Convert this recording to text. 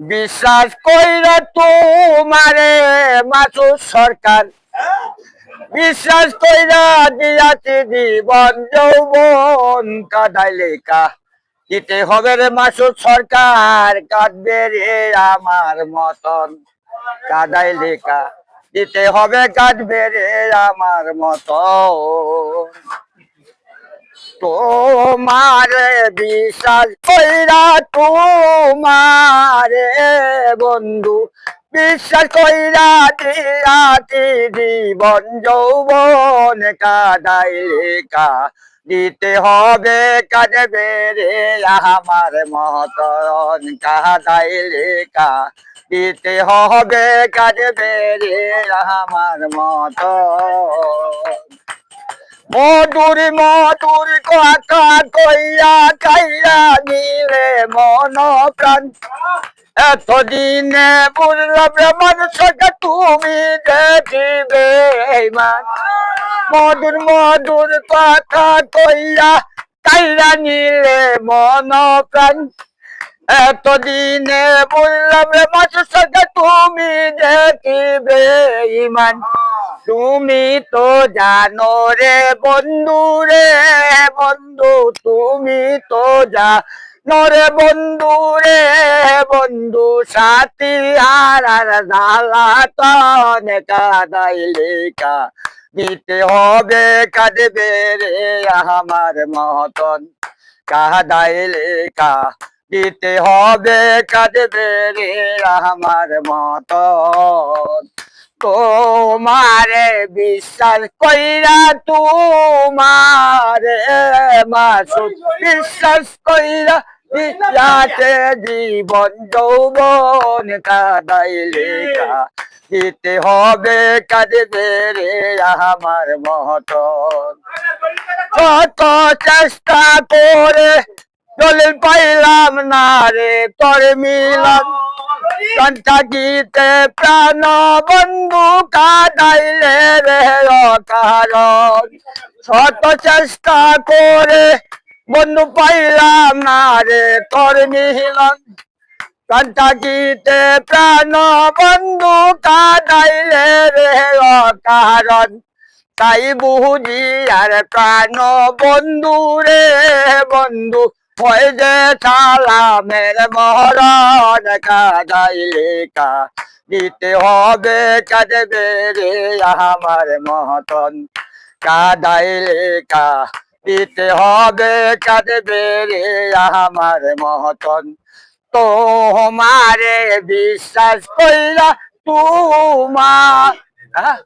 বিশ্বাস কইরা তোমারে, মাসুদ সরকার। বিশ্বাস কইরা দিয়াছি জীবন, যৌবন কাদাই লেখা দিতে হবে রে মাসুদ সরকার, কাঁদবে রে আমার মতন। কাদাই লেখা দিতে হবে, কাঁদবে রে আমার মতন। তোমারে বিশ্বাস কইরা তোমারে বন্ধু, বিশ্বাস কইরা দিয়াছি জীবন যৌবন কাদাই লেখা। দিতে হবে কাঁদবে রে আমার মতন কাদাই লেখা। দিতে হবে কাঁদবে রে আমার মতন। মধুর মধুর কথা কইয়া কাইয়া নিলে মন প্রাণ এতদিনে বুঝলাম রে মানুষকে তুমি দেখিবে মধুর মধুর কথা কইয়া কাইয়া নিলে মন প্রাণ এতদিনে বললাম রে মানুষকে তুমি দেখিবে ইমান তুমি তো জানো রে বন্ধু রে বন্ধু, তুমি তো জানো রে বন্ধু রে বন্ধু সাথী আর জ্বালা তনে কাদাই লেখা দিতে হবে কাঁদবে রে আমার মতন কাদাই লেখা দিতে হবে কাঁদবে রে আমার মতন তোমারে বিশ্বাস কইরা তোমারে মাসুদ বিশ্বাস কইরা দিয়াছে জীবন যৌবন কাদাই লেখা দিতে হবে কাঁদবে রে আমার মতন কত চেষ্টা করে দলিল পাইলাম না রে, তোর মিলাম গীতে প্রাণ বন্ধু কাদাইলে রে কারণ শত চেষ্টা করে বন্ধু পাইলাম না রে তোর থাকিতে প্রাণ বন্ধু কাদাইলে রে কারণ তাই বুঝি আর প্রাণ বন্ধু রে বন্ধু হয় যে সালামের মহরণ কাদাই লেখা দিতে হবে, কাঁদবে রে আমার মহতন কাদাই লেখা দিতে হবে কাঁদবে রে আমার মহতন তোমারে বিশ্বাস কইরা তোমার হ্যাঁ?